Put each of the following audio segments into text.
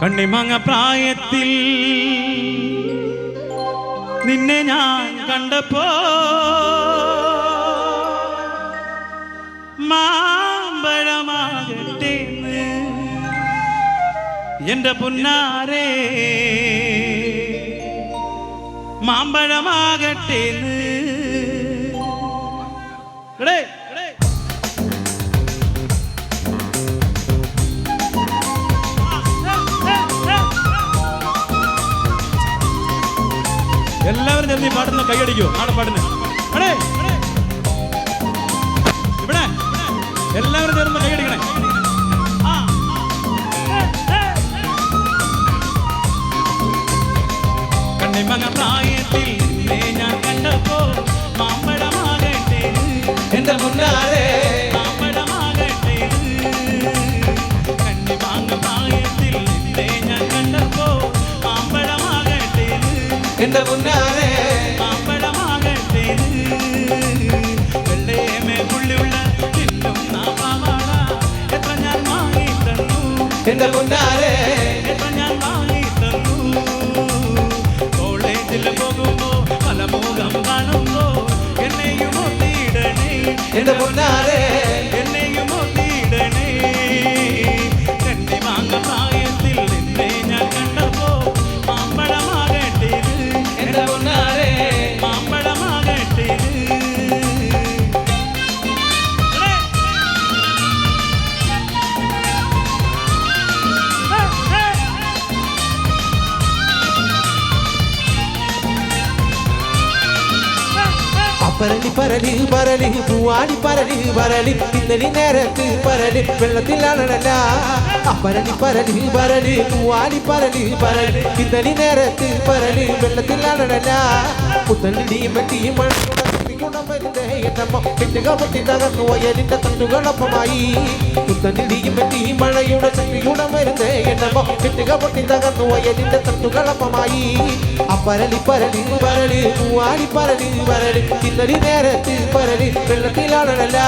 കണ്ണിമങ്ങ പ്രായത്തിൽ നിന്നെ ഞാൻ കണ്ടപ്പോ മാമ്പഴമാകട്ടെ എന്റെ പുന്നാരേ മാമ്പഴമാകട്ടെ എടേ പാട്ടുന്ന കൈയടിക്കോ. ആണ് പാടുന്ന എടേ, എടേ. ഇവിടെ. എല്ലാവരും ചേർന്ന് കൈയടിക്കണേ. ആ. കണ്ണിമങ്ങ പ്രായത്തിൽ ഞാൻ കണ്ടപ്പോ മാമ്പഴമാകട്ടെ. എന്റെ മുന്നാലെ. മാമ്പഴമാകട്ടെ. കണ്ണിമാങ്ങ പ്രായത്തിൽ ഞാൻ കണ്ടപ്പോ മാമ്പഴമാകട്ടെ. എന്റെ മുന്നാരെ എന്റെ പൊന്നാരെ. ഞാൻ വാങ്ങി തന്നു. കോളേജിൽ പോകുമ്പോ പല മുഖം കാണുമ്പോ എന്നെയും എന്റെ മുന്നാരെ പരലി പരലി പൂവാടി പരലി പരലി ഇന്നലി നേരത്ത് പരലി വെള്ളത്തിലാണല്ല പരലി പരലി പരലി പൂവാടി പരലി പരലി ഇന്നലി നേരത്ത് പരലി വെള്ളത്തിലാണല്ല പുത്തലിടിയും വെട്ടിയും തകർന്നു വയലിന്റെ തണ്ടുകളൊപ്പമായി. പുത്തലിടിയും വെട്ടിയും മഴയുടെ ശക്തിയുടെ വരുന്നേ എണ്ണമോ കെട്ടുക പൊട്ടി തകർന്നു വയലിന്റെ തണ്ടുകളൊപ്പമായി. അപ്പരലി പരലി പരലി മൂവാലി പരലി പരലി ഇന്നലി നേരത്തിൽ പരലി വെള്ളത്തിലാണല്ല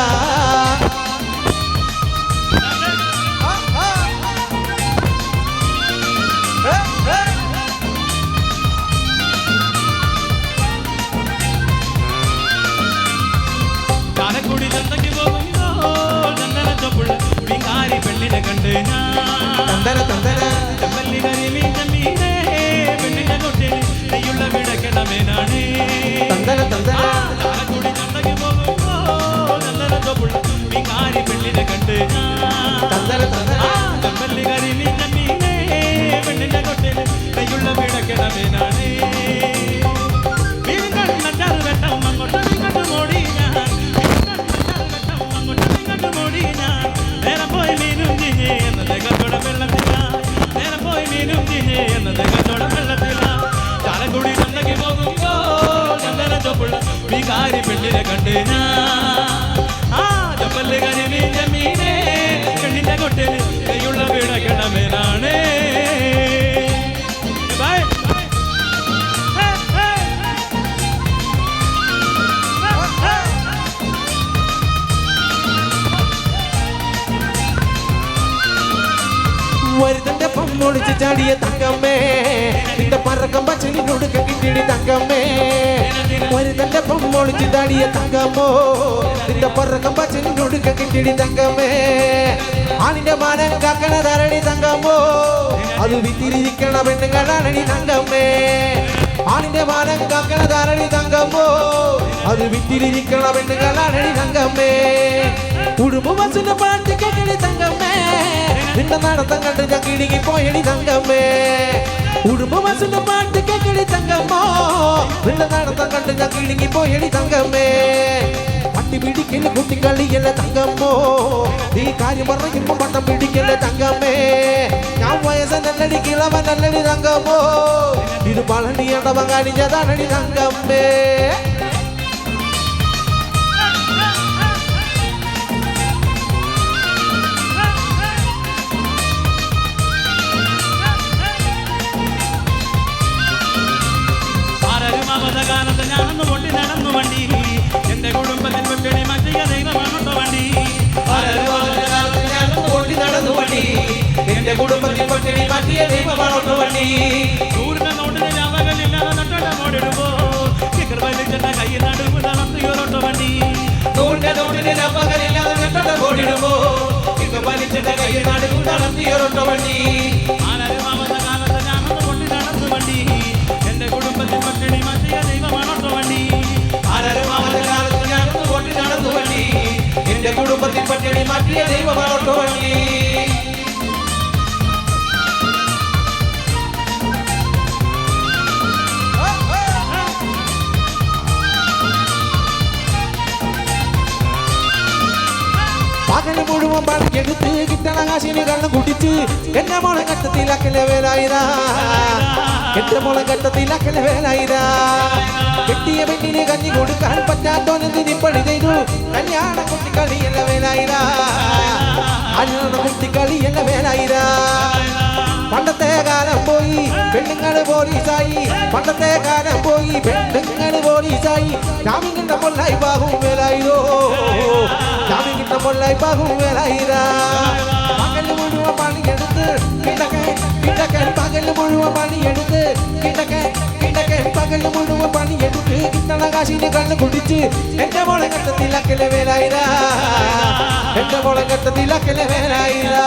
coming on. será. ஜாடிய தங்கமே. இந்த பறக்கம் பச்சனி நுடுக்க கிட்டிடி தங்கமே. ஒரு தண்ட பொம்மொழிச்சு தாடிய தங்கமோ. இந்த பறக்கம் பச்சனி நுடுக்க கிட்டிடி தங்கமே. ஆனிட மானம் காக்கன தரணி தங்கமோ. அது வித்திரிக்கண பெண்ணுங்கடி தங்கமே. ஆனிட மானம் காக்கன தரணி தங்கமோ. அது வித்திரிக்கண பெண்ணுங்கடி தங்கமே. குடும்ப வசன பாட்டு கேட்டடி தங்கமே. இந்த நடத்தம் கண்டு தங்கிடுங்கி போயடி தங்கமே. உடும்பு வசந்த பாட்டு கேட்கடி தங்கம்மா. இந்த நடத்தம் கண்டு தங்கிடுங்கி போயடி தங்கமே. பட்டி பிடிக்கல குட்டி கழியல தங்கம்மோ. நீ காரியம் பண்ண இன்னும் பட்டம் பிடிக்கல தங்கமே. நான் வயச நல்லடி கிழவ நல்லடி தங்கமோ இது பழனி அடவங்க அடிஞ்சதான் அடி தங்கம்மே. your authority. പകല് മുഴുവൻ പണിക്കെടുത്ത് കിട്ടണ കാശിന് കണ്ണു കുടിച്ച് എന്റെ മോളെ കട്ടത്തിലാക്കലെ വേലായിരാ എന്റെ മോളെ കട്ടത്തിലാക്കലെ വേലായിരാ കെട്ടിയ പെണ്ണിന് കഞ്ഞി കൊടുക്കാൻ പറ്റാത്തോനെന്തിനി പണി ചെയ്തു കല്യാണ കുട്ടിക്കളിയല്ല വേലായിരാ കല്യാണ കുട്ടിക്കളിയല്ല വേലായിരാ പണ്ടത്തെ കാലം പോയി പെണ്ണുങ്ങള് പോലീസായി പണ്ടത്തെ കാലം പോയി പെണ്ണുങ്ങള് പോലീസായി ജാമ്യം പൊള്ളായി ബാഹും വേലായിരോ கொள்ளை பாகும் வேலைரா பகல் முழுவதும் பணி எடுத்து கிட்டக்க கிட்டக்க பகல் முழுவதும் பணி எடுத்து கிட்டக்க கிட்டக்க பகல் முழுவதும் பணி எடுத்து கிட்டன காசின்னு கண்ணு குடிச்சு எந்த முழங்கட்டத்தில் அக்கல வேலைரா எந்த முழங்கட்டத்தில் அக்கல வேலைரா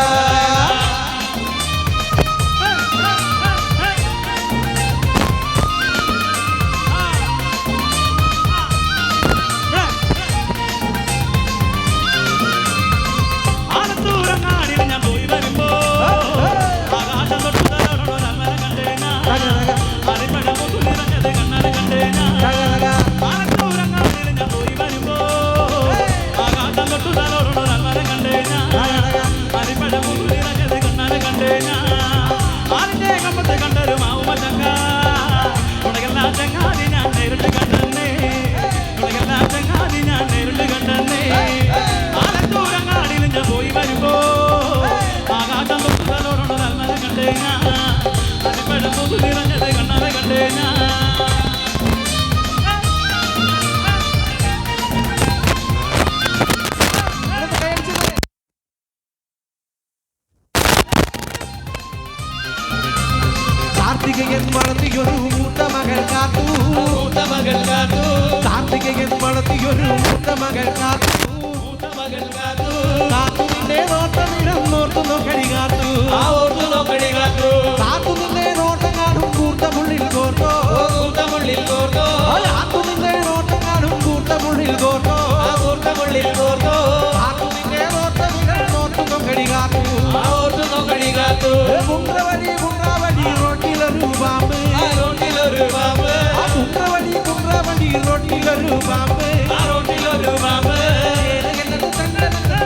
റോട്ടിലൊരു പാമ്പ്. ആ റോട്ടിലൊരു പാമ്പ്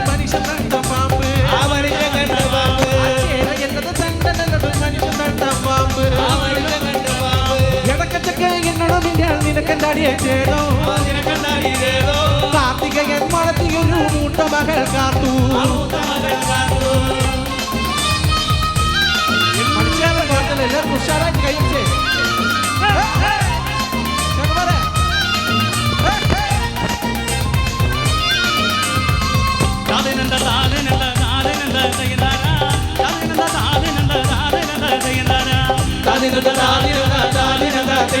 മനുഷ്യൻ കണ്ട പാമ്പ്. ആ മനുഷ്യൻ കണ്ട പാമ്പ്. എന്നത് തണ്ടനത് മനുഷ്യൻ കണ്ട പാമ്പ്. ആ മനുഷ്യൻ കണ്ട പാമ്പ്. ഇടക്കച്ചക്ക എന്നോട് നിന്റെ നിനക്കെന്താടിയെ ചെയ്തോ നിനക്കെന്താടിയേതോ കാർത്തികയൻ വളർത്തിയൊരു മൂട്ട മകൾ കാത്തു. മൂട്ട മകൾ കാത്തു. മനുഷ്യരെ പാട്ടിൽ എല്ലാവർക്കും ഉഷാറാക്കി കഴിച്ചേ తాలిన తాలిన తాలిన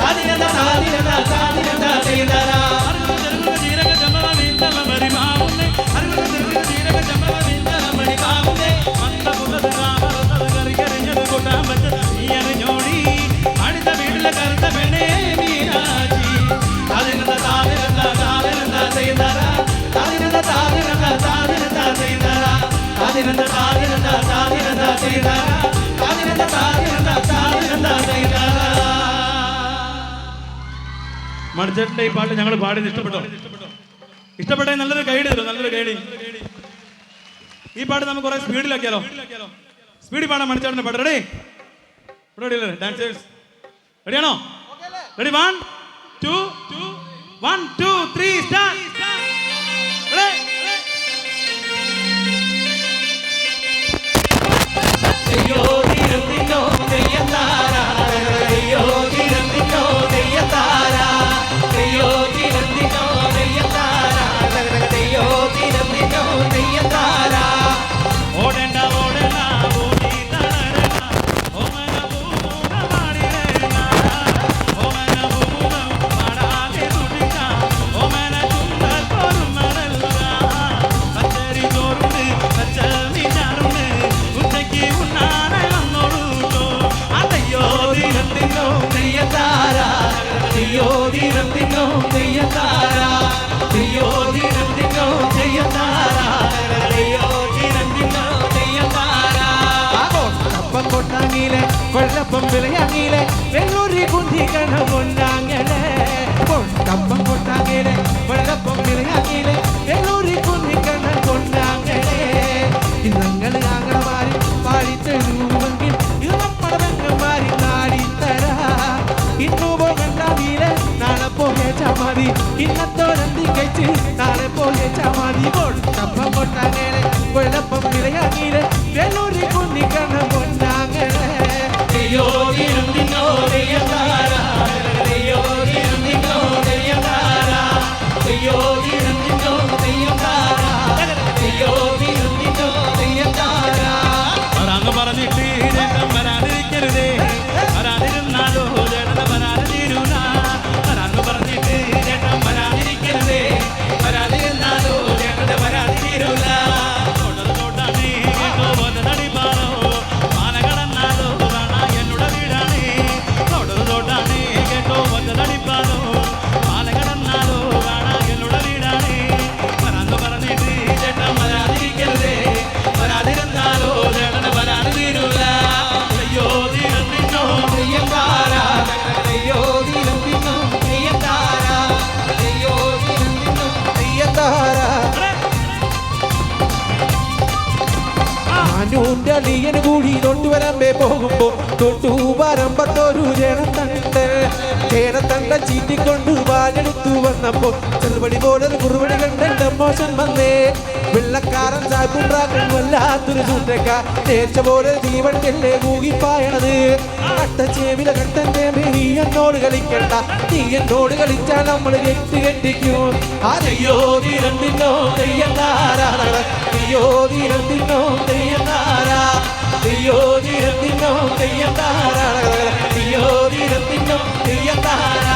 తాలిన తాలిన తాలిన മണിച്ചേട്ടന്റെ ഈ പാട്ട് ഞങ്ങൾ പാടിയത് ഇഷ്ടപ്പെട്ടോ? ഇഷ്ടപ്പെട്ടേ നല്ലൊരു ഗൈഡ് തരും നല്ലൊരു ഗൈഡ് ഈ പാട്ട് നമുക്ക് കുറെ സ്പീഡിലാക്കിയാലോ? സ്പീഡിൽ പാടാം മണിച്ചേട്ടന്റെ പാട്ട്. റെഡി റെഡി അല്ലേ? ഡാൻസേഴ്സ് റെഡിയാണോ ready one two one two three start কেন বন্যা കണ്ട ചീറ്റിക്കൊണ്ടു വാഴെടുത്തു വന്നപ്പോ ചെറുപടി പോലെ കുറുപടി കണ്ട മോശൻ വന്നേ. വെള്ളക്കാരൻ ചാക്കുണ്ടാക്കും വല്ലാത്തൊരു ചൂട്ടക്ക നേർച്ച പോലെ തീവണ്ടിയല്ലേ കൂകിപ്പായണത് കട്ട ചേവില കട്ടന്റെ നീ എന്നോട് കളിക്കണ്ട. നീ എന്നോട് കളിച്ചാൽ നമ്മൾ കെട്ടി കെട്ടിക്കും ആരയ്യോ തീരണ്ടിനോ തെയ്യന്താരാണ് അയ്യോ തീരണ്ടിനോ തെയ്യന്താരാ? അയ്യോ തീരണ്ടിനോ തെയ്യന്താരാണ് അയ്യോ തീരണ്ടിനോ തെയ്യന്താരാ?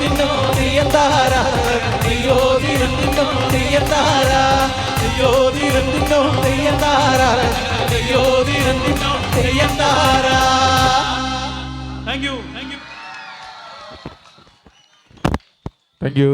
തിന്നോ തെയ്യത്താരാ അയ്യോ തീരം തിന്നോ തെയ്യത്താരാ അയ്യോ തീരം തിന്നോ തെയ്യത്താരാ അയ്യോ തീരം തിന്നോ തെയ്യത്താരാ താങ്ക് യു